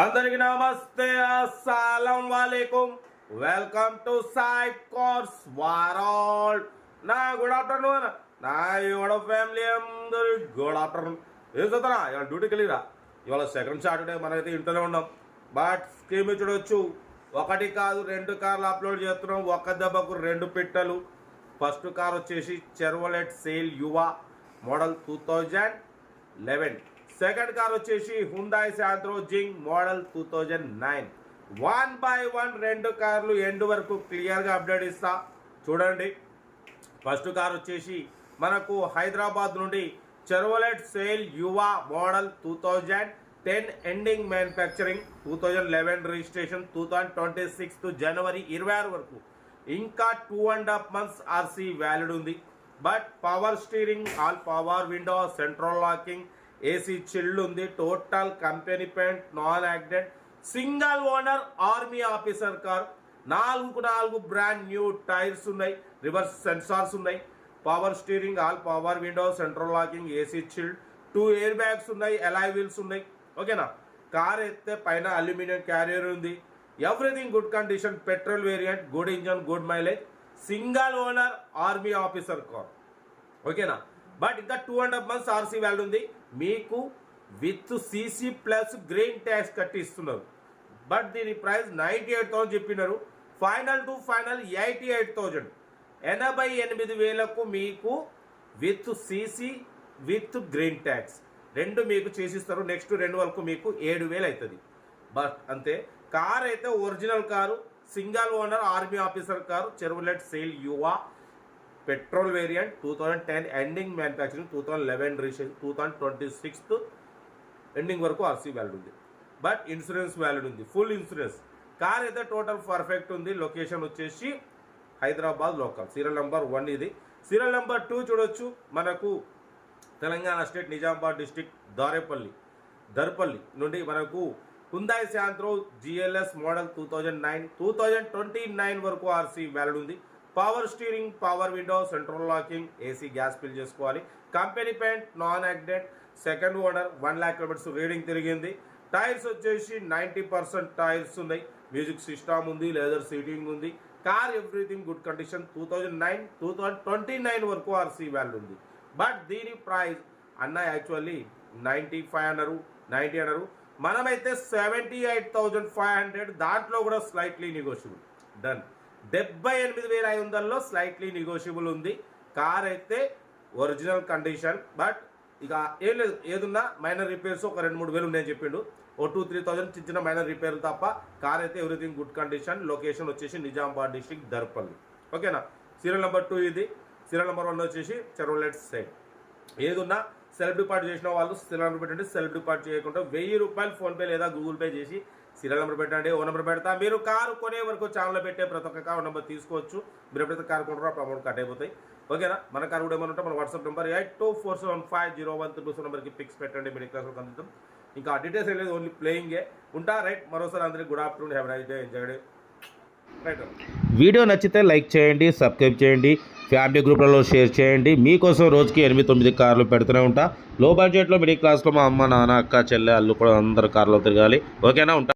అందరికి నమస్తే అస్సలం వాలేకుం. వెల్కమ్ టు సాయి కోర్స్ వారాల్ నా గుడ్ ఆఫ్టర్నూన్ నా యువడ ఫ్యామిలీ అందరు గుడ్ ఆఫ్టర్నూన్ ఏం చదువుతున్నా ఇవాళ డ్యూటీకి వెళ్ళిరా? ఇవాళ సెకండ్ సాటర్డే మనమైతే ఇంట్లోనే ఉన్నాం. బట్ స్కీమ్ చూడొచ్చు. ఒకటి కాదు రెండు కార్లు అప్లోడ్ చేస్తున్నాం. ఒక్క దెబ్బకు రెండు పిట్టలు. ఫస్ట్ కార్ వచ్చేసి Chevrolet Sail UVA model two thousand eleven second car వచ్చేసి Hyundai Santro Xing model two thousand nine. One by one రెండు కార్లు ఎండ్ వరకు క్లియర్గా అప్డేట్ ఇస్తా. చూడండి. ఫస్ట్ కార్ వచ్చేసి మనకు హైదరాబాద్ నుండి Chevrolet Sail UVA model two thousand ten ending manufacturing two thousand eleven registration two thousand twenty sixth జనవరి ఇరవై ఆరు వరకు. ఇంకా two and half months RC valid ఉంది. But power steering all power window central locking AC chilled ఉంది. Total company paint non accident single owner army officer car. నాలుగు నాలుగు brand new tyres ఉన్నాయి. Reverse sensors ఉన్నాయి. Power steering all power window central locking AC chilled. Two air bags ఉన్నాయి. Alloy wheels ఉన్నాయి. ఓకేనా? Car ఎత్తే పైన అల్యూమినియం క్యారియర్ ఉంది. Everything good condition petrol variant good engine good mileage. Single owner army officer car. ఓకేనా? But ఇంకా two and half months RC value ఉంది. మీకు with CC plus green tax కట్టి ఇస్తున్నారు. బట్ దీని ప్రైస్ నైంటీ ఎయిట్ థౌసండ్ చెప్పినారు. Final to final eighty eight thousand ఎనభై ఎనిమిది వేలకు మీకు with CC with green tax. రెండు మీకు చేసిస్తారు. నెక్స్ట్ రెండు వరకు మీకు ఏడు వేలు అవుతుంది బట్ అంతే. కార్ అయితే original car single owner army officer car Chevrolet Sail UVA petrol variant two thousand ten ending manufacturing two thousand eleven registration two thousand twenty sixth ending వరకు ఆర్సీ వ్యాలిడ్ ఉంది. బట్ ఇన్సూరెన్స్ వ్యాలిడ్ ఉంది. Full insurance car అయితే total perfect ఉంది. Location వచ్చేసి Hyderabad local serial number one ఇది. Serial number two చూడొచ్చు. మనకు Telangana state Nizamabad district Darepalli Darpalli నుండి మనకు Hyundai Santro GLS model two thousand nine two thousand twenty nine వరకు ఆర్సీ వ్యాలిడ్ ఉంది. Power steering power window central locking AC gas fill చేసుకోవాలి. Company paint non accident second owner one lakh kilometres reading తిరిగింది. Tyres వచ్చేసి ninety percent tyres ఉన్నాయి. Music system ఉంది leather seating ఉంది. Car everything good condition. Two thousand nine two thousand twenty nine వరకు RC value ఉంది. But దీని price అన్న actually ninety five అన్నారు నైంటీ అన్నారు. మనమైతే seventy eight thousand five hundred దాంట్లో కూడా స్లైట్లీ నెగోషియబుల్ డన్ డెబ్బై ఎనిమిది వేల ఐదు వందల్లో స్లైట్లీ నెగోషియబుల్ ఉంది. కార్ అయితే ఒరిజినల్ కండిషన్ బట్ ఇక ఏం లేదు ఏదున్నా మైనర్ రిపేర్స్ ఒక రెండు మూడు వేలు ఉన్నాయని చెప్పిండు. ఓ టూ త్రీ థౌజండ్ చిన్న చిన్న మైనర్ రిపేర్ తప్ప కార్ అయితే ఎవ్రీథింగ్ గుడ్ కండిషన్ లొకేషన్ వచ్చేసి నిజామాబాద్ డిస్టిక్ దర్పల్లి. ఓకేనా సీరియల్ నెంబర్ టూ ఇది. సీరియల్ నెంబర్ వన్ వచ్చేసి చెరోలెట్ సైడ్ ఏదున్నా సెల్ఫ్ డిపాజిట్ చేసిన వాళ్ళు సిరా నెంబర్ పెట్టండి సెల్ఫ్ డిపాజిట్ చేయకుండా వెయ్యి రూపాయలు ఫోన్పే లేదా గూగుల్ పే చేసి సిరా నెంబర్ పెట్టండి ఓ నెంబర్ పెడతా. మీరు కారు కొనే వరకు ఛానల్ పెట్టే ప్రతి ఒక్క కారు నెంబర్ తీసుకోవచ్చు. మీరు ఎప్పుడైతే కారు కొంటారో అప్పుడు అమౌంట్ కట్ అయిపోతాయి. ఓకేనా? మన కారు కూడా ఏమన్నా ఉంటే మన WhatsApp number eight two four seven five zero one three two నెంబర్కి పిక్స్ పెట్టండి మిడిల్ క్లాస్లో అందుతాం ఇంకా డీటెయిల్స్ లేదు ఓన్లీ ప్లేయింగే ఉంటా రైట్? మరోసారి అందరికీ good afternoon have nice day enjoy video నచ్చితే లైక్ చేయండి సబ్స్క్రైబ్ చేయండి ఫ్యామిలీ గ్రూప్లలో షేర్ చేయండి. మీకోసం రోజుకి ఎనిమిది తొమ్మిది కార్లు పెడుతూనే ఉంటా. లో బడ్జెట్లో మిడిల్ క్లాస్లో మా అమ్మ నాన్న అక్క చెల్లె అల్లు కూడా అందరు కార్లో తిరగాలి. ఓకేనా ఉంటా?